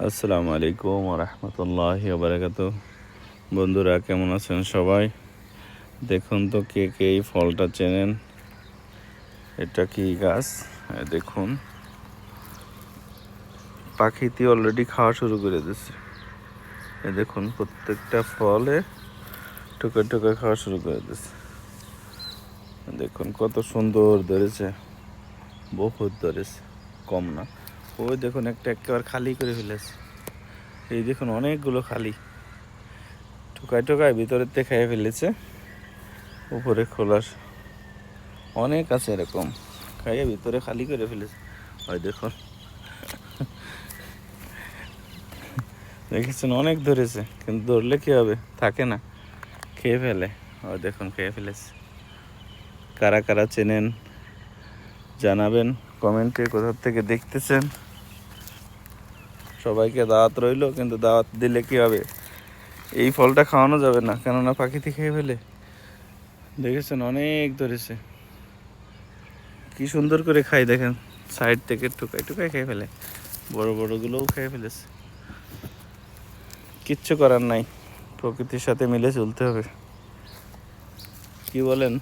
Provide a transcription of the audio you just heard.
আসসালামু আলাইকুম রহমতুল্লাহি বারাকাত বন্ধুরা, কেমন আছেন সবাই? দেখুন তো কে কে এই ফলটা চেনেন। এটা কি গাছ? দেখুন। পাখিটি অলরেডি খাওয়া শুরু করে দিচ্ছে এই দেখুন, প্রত্যেকটা ফলে টুকে টুকে খাওয়া শুরু করে দিচ্ছে দেখুন, কত সুন্দর ধরেছে। বহুত ধরেছে। কম না। ওই দেখুন একটা একেবারে খালি করে ফেলেছে। এই দেখুন অনেকগুলো খালি। ঠোকায় ঠোকায় ভিতরের থেকে খেয়ে ফেলেছে। উপরে খোলাস অনেক আছে এরকম। খাইয়ে ভিতরে খালি করে ফেলেছে। ওই দেখুন। দেখেছেন অনেক ধরেছে, কিন্তু ধরলে কি হবে? থাকে না। খেয়ে ফেলে। ওই দেখুন, খেয়ে ফেলেছে। কারা কারা চেনেন, জানাবেন। কমেন্টে কোথা থেকে দেখতেছেন? সবাইকে দাওয়াত রইল, কিন্তু দাওয়াত দিলে কি হবে? এই ফলটা খাওয়ানো যাবে না, কেননা পাখিতে খেয়ে ফেলে। দেখেছেন, অনেক ধরেছে। কি সুন্দর করে খাই দেখেন। সাইড থেকে টুকাই টুকাই খেয়ে ফেলে। বড় বড়গুলোও খেয়ে ফেলেছে। কিচ্ছু করার নাই। প্রকৃতির সাথে মিলে চলতে হবে। কি বলেন?